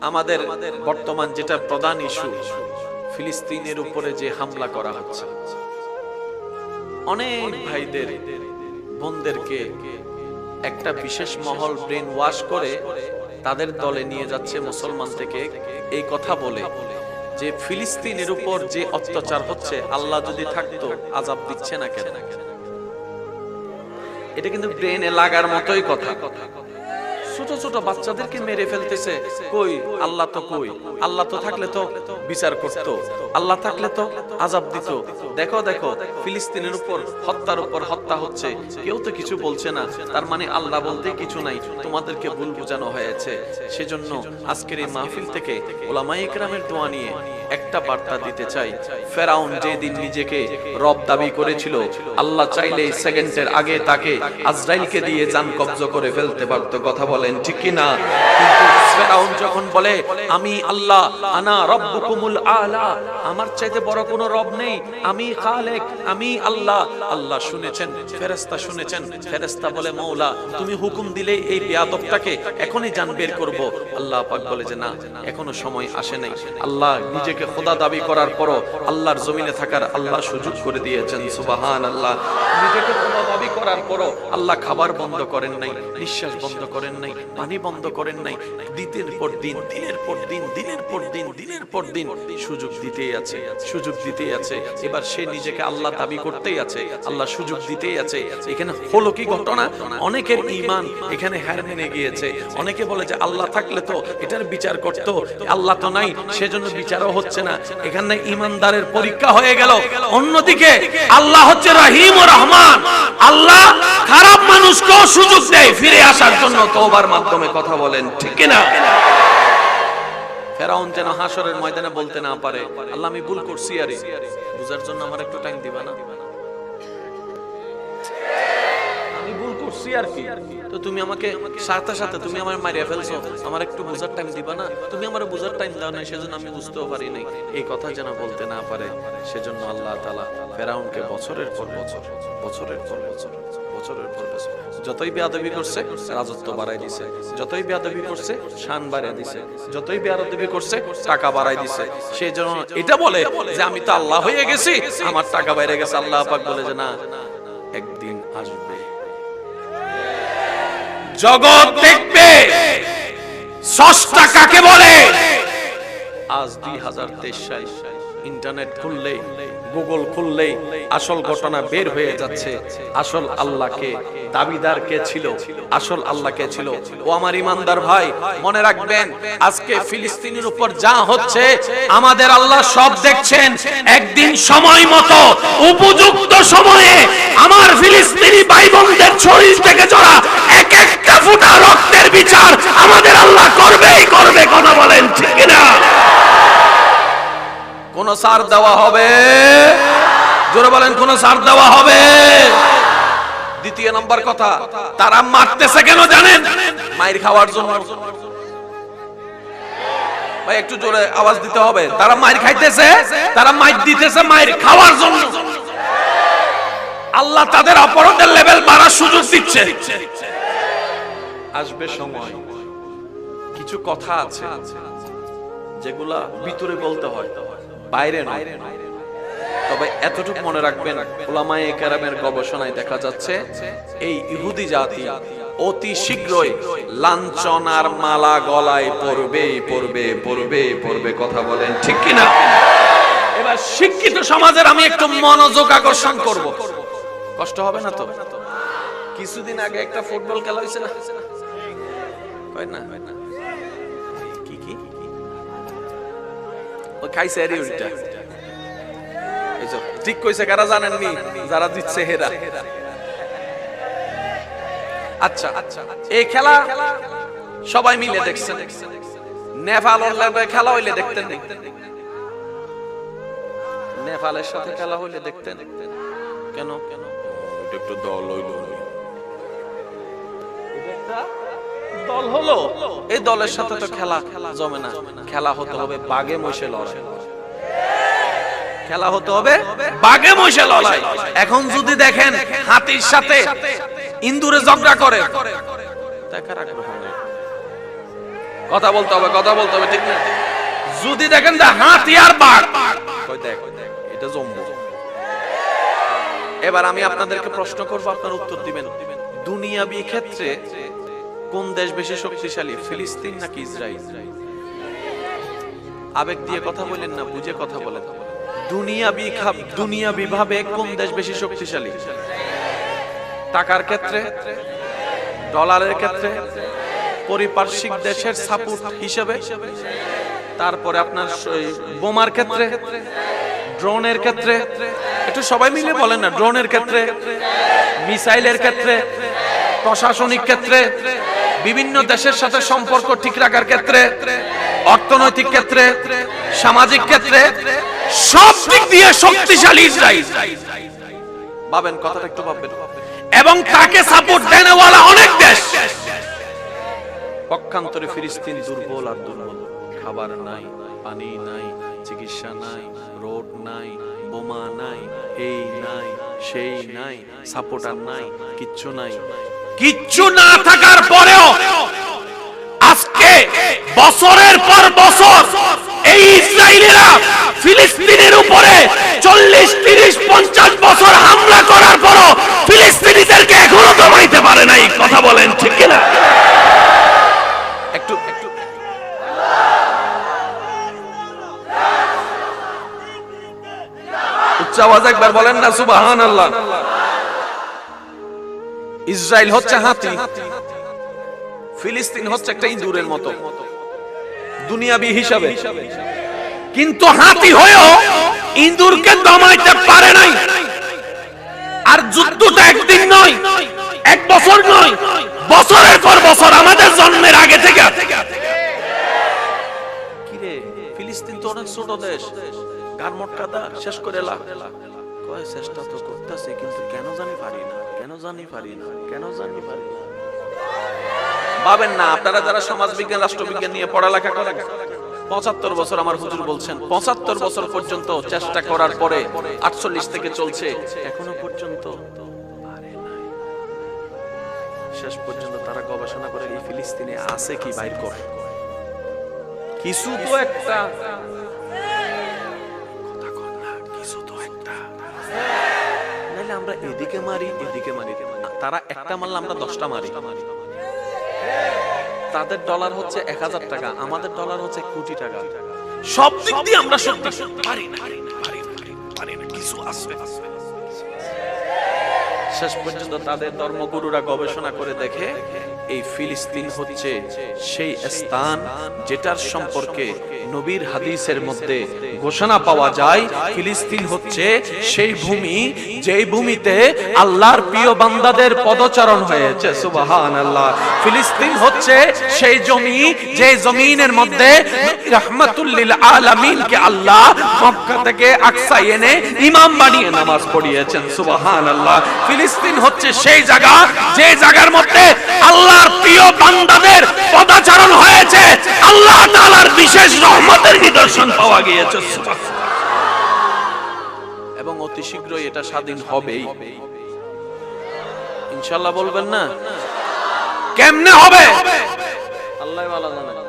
আমাদের বর্তমান যেটা প্রধান ইস্যু, ফিলিস্তিনের উপরে যে হামলা করা হচ্ছে। অনেক ভাইদের, বোনদেরকে একটা বিশেষ মহল ব্রেন ওয়াশ করে তাদের দলে নিয়ে যাচ্ছে মুসলমান থেকে এই কথা বলে যে ফিলিস্তিনের উপর যে অত্যাচার হচ্ছে, আল্লাহ যদি থাকতো আজাব দিচ্ছে না কেন? এটা কিন্তু ব্রেনে লাগার মতোই কথা। ছোট ছোট বাচ্চাদেরকে মেরে ফেলতেছে। কই? আল্লাহ তো কই? আল্লাহ তো থাকলে তো বিচার করত। আল্লাহ থাকলে তো আজাব দিত। দেখো দেখো, ফিলিস্তিনের উপর হত্যার উপর হত্যা হচ্ছে। কেউ তো কিছু বলছে না। তার মানে আল্লাহ বলতে কিছু নাই। তোমাদেরকে ভুল বোঝানো হয়েছে। সেজন্য আজকের এই মাহফিল থেকে ওলামাই ইকরামের দোয়া নিয়ে একটা বার্তা দিতে চাই। ফেরাউন যেদিন নিজেকে রব দাবি করেছিল, আল্লাহ চাইলে সেকেন্ডের আগে তাকে আজরাইলকে দিয়ে যান কবজ করে ফেলতে পারতো। কথা বলেন ঠিক কি না কিন্তু ফেরাউন যখন বলে, আমি আল্লাহ, আনা রব্বুকুমুল আলা আমার চাইতে বড় কোনো রব নেই, আমি খালেক আমি আল্লাহ আল্লাহ শুনেছেন, ফেরেশতা শুনেছেন, ফেরেশতা বলে, মৌলা, তুমি হুকুম দিলে এই বেয়াদবটাকে এখনই জান বের করব আল্লাহ পাক বলে যে, না, এখনও সময় আসে নাই, আল্লাহ নিজেকে খোদা দাবি করার পরও আল্লাহর জমিনে থাকার আল্লাহ সুযোগ করে দিয়েছেন সুবাহান আল্লাহ নিজেকে খোদা দাবি করার পরও আল্লাহ খাবার বন্ধ করেন নাই, নিঃশ্বাস বন্ধ করেন নাই, পানি বন্ধ করেন নাই দিনের পর দিন, দিনের পর দিন, দিনের পর দিন, দিনের পর দিন সুযোগ দিতেই আছে, সুযোগ দিতেই আছে। এবার সে নিজেকে আল্লাহ দাবি করতেই আছে, আল্লাহ সুযোগ দিতেই আছে। এখানে হলো কি ঘটনা? অনেকের ইমান এখানে হার মেনে গিয়েছে। অনেকে বলে যে আল্লাহ থাকলে তো এটার বিচার করত, আল্লাহ তো নাই, সেজন্য বিচারও হচ্ছে না। এখানে ইমানদারের পরীক্ষা হয়ে গেল। অন্যদিকে আল্লাহ হচ্ছে রহিম ও রহমান। আল্লাহ খারাপ সুযোগ দেয় ফিরে আসার জন্য তোবার মাধ্যমে কথা বলেন, ঠিক না ফেরাউন যেন হাসরের ময়দানে বলতে না পারে, আল্লাহ আমি ভুল করছি আরে। বুঝার জন্য আমার একটু টাইম দিবা না? তুমি আমাকে তুমি আমার আমার একটু বোঝার টাইম দিবা না? তুমি আমার বোঝার টাইম দাও না সেজন্য আমি বুঝতেও এই যেন বলতে না পারে, সেজন্য আল্লাহ তাআলা ফেরাউনকে বছরের পর বছর, বছরের পর বছর। বছরের পর বছর। যতই বেয়াদবি করছে, রাজত্ব বাড়াই দিছে। যতই বেয়াদবি করছে, শান বাড়াই দিছে। যতই বেয়াদবি করছে, টাকা বাড়াই দিছে। সেই জন্য এটা বলে যে, আমি তো আল্লাহ হয়ে গেছি, আমার টাকা বাইরে গেছে। আল্লাহ পাক বলে যে, না, একদিন আসবে। জগৎ দেখবে। সস্তা কাকে বলে? আজ দুই হাজার তেইশ সাল। ইন্টারনেট খুললেই, গুগল খুললেই আসল ঘটনা বের হয়ে যাচ্ছে। আসল আল্লাহকে দাবিদার কে ছিল, আসল আল্লাহ কে ছিল। ও আমার ইমানদার ভাই, মনে রাখবেন, আজকে ফিলিস্তিনের উপর যা হচ্ছে, আমাদের আল্লাহ সব দেখছেন। একদিন সময় মতো, উপযুক্ত সময়ে আমার ফিলিস্তিনি ভাই বোনদের শরীর থেকে জড়া এক একটা ফুটা রক্তের বিচার আমাদের আল্লাহ করবেই করবে, কথা বলেন ঠিক না কোন সার দেওয়া হবে? জোরে বলেন, কোন সার দেওয়া হবে? দ্বিতীয় নম্বর কথা, তারা মারতেছে কেন জানেন? মায়ের খাওয়ার জন্য। ভাই, একটু জোরে আওয়াজ দিতে হবে। তারা মায়ের খাইতেছে, তারা মাইর দিতেছে মায়ের খাওয়ার জন্য। আল্লাহ তাদের অপরাধের লেভেল বাড়ার সুযোগ দিচ্ছে। আসবে সময়। কিছু কথা আছে যেগুলা ভিতরে বলতে হয়। বাইরে তবে এতটুকু মনে রাখবেন ওলামায়ে কেরামের গবেষণায় দেখা যাচ্ছে, এই ইহুদি জাতি অতি শীঘ্রই লাঞ্ছনার মালা গলায় পড়বে পড়বে পড়বে পড়বে কথা বলেন ঠিক কিনা? এবার শিক্ষিত সমাজের আমি একটু মনোযোগ আকর্ষণ করব। কষ্ট হবে না তো? কিছুদিন আগে একটা ফুটবল খেলা হয়েছে না হয় না? ও খাইছে এরই উল্টা ঠিক কইছে কারা জানেননি যারা দিচ্ছে হেরা। আচ্ছা এই খেলা সবাই মিলে দেখছেন। নেপাল অনলাইনে খেলা হইলে দেখতেন নেপালের সাথে খেলা হইলে দেখতেন? কেন? কেন একটু দল হইল। দল হলো? এই দলের সাথে তো খেলা জমে না। খেলা হতে হবে বাগে মশে লড়াই। খেলা হতে হবে বাগে মশে লড়াই। এখন যদি দেখেন হাতির সাথে ইন্দুরে ঝগড়া করে, দেখার আগ্রহ কথা বলতে হবে, কথা বলতে হবে, ঠিক না? যদি দেখেন যে হাতি আর বাঘ দেখ, এটা জম্মু এবার আমি আপনাদেরকে প্রশ্ন করব, আপনার উত্তর দিবেন। দুনিয়াবি ক্ষেত্রে কোন দেশ বেশি শক্তিশালী, ফিলিস্তিন নাকি ইসরায়েল? আবেগ দিয়ে কথা বলেন না, বুঝে কথা বলেন। দুনিয়াবি খাব দুনিয়াবি ভাবে কোন দেশ বেশি শক্তিশালী? টাকার ক্ষেত্রে, ডলারের ক্ষেত্রে, পরিপার্শ্বিক দেশের সাপোর্ট হিসেবে, তারপরে আপনার বোমার ক্ষেত্রে, ড্রোনের ক্ষেত্রে, একটু সবাই মিলে বলেন না, ড্রোনের ক্ষেত্রে, মিসাইলের ক্ষেত্রে, প্রশাসনিক ক্ষেত্রে বিভিন্ন দেশের সাথে সম্পর্ক ঠিক রাখার ক্ষেত্রে, অর্থনৈতিক ক্ষেত্রে, সামাজিক ক্ষেত্রে, সব দিক দিয়ে শক্তিশালী ইসরায়েল। ভাবেন, কথাটা একটু ভাববেন। এবং তাকে সাপোর্ট দেনেওয়ালা অনেক দেশ। পক্ষান্তরে ফিলিস্তিন দুর্বল আর দুর্বল। খাবার নাই, পানি নাই, চিকিৎসা নাই, রোড নাই, বোমা নাই, এই নাই, সেই নাই, সাপোর্টার নাই, কিচ্ছু নাই। কিচ্ছু না থাকার পরেও আজকে বছরের পর বছর এই ইসরায়েলিরা ফিলিস্তিনের উপরে চল্লিশ, তিরিশ, পঞ্চাশ বছর হামলা করার পরও ফিলিস্তিনিদেরকে এখনও দমাইতে পারে নাই। কথা বলেন, ঠিক কিনা? উচ্চ আওয়াজ একবার বলেন না সুবাহান আল্লাহ ইসরায়েল হচ্ছে হাতি, ফিলিস্তিন হচ্ছে একটা ইঁদুরের মতো। দুনিয়াবি হিসাবে। কিন্তু হাতি হয়েও ইঁদুরকে দমাইতে পারে নাই। আর যুদ্ধটা একদিন নয়, এক বছর নয়, বছরের পর বছর আমাদের জন্মের আগে থেকে। কিরে, ফিলিস্তিন তো অনেক ছোট দেশ। গান মটকাদা শেষ করে এলা কয় চেষ্টা তো করতেছে, কিন্তু কেন জানি পারি না। জানি পারি না, কেন জানি পারি না। ভাবেন না, আপনারা যারা সমাজ বিজ্ঞান রাষ্ট্রবিজ্ঞান নিয়ে পড়ালেখা করেন, পঁচাত্তর বছর আমার হুজুর বলছেন, পঁচাত্তর বছর পর্যন্ত চেষ্টা করার পরে আটচল্লিশ থেকে চলছে, এখনও পর্যন্ত পারে শেষ পর্যন্ত তারা গবেষণা করে এই ফিলিস্তিনে আছে কি বাইর করে। কিছু তো একটা আমরা এদিকে মারি এদিকে মারি তারা একটা মারলে আমরা দশটা মারি তাদের ডলার হচ্ছে এক হাজার টাকা আমাদের ডলার হচ্ছে কোটি টাকা সব দিক দিয়ে আমরা সত্যি পারি না পারি না, পারি না, কিছু আসবে শেষ পর্যন্ত তাদের ধর্মগুরুরা গবেষণা করে দেখে এই ফিলিস্তিন হচ্ছে সেই স্থান যেটার সম্পর্কে নবীর হাদিসের মধ্যে ঘোষণা পাওয়া যায়, ফিলিস্তিন হচ্ছে সেই ভূমি যেই ভূমিতে আল্লাহর প্রিয় বান্দাদের পদচারণ হয়েছে। সুবাহান আল্লাহ ফিলিস্তিন হচ্ছে সেই জমি যে জমিনের মধ্যে রহমাতুল্লিল আলামিনকে আল্লাহ মক্কা থেকে আকসাই এনে ইমাম বানিয়ে নামাজ পড়িয়েছেন। সুবাহান আল্লাহ ফিলিস্তিন হচ্ছে সেই জায়গা যে জায়গার মধ্যে আল্লাহর প্রিয় বান্দাদের পদাচারণ হয়েছে। আল্লাহ তাআলার বিশেষ রহমতের নিদর্শন পাওয়া গিয়েছে। এবং অতি শীঘ্রই এটা স্বাধীন হবেই। ইনশাআল্লাহ বলবেন না? কেমনে হবে? আল্লাহ ভালো জানে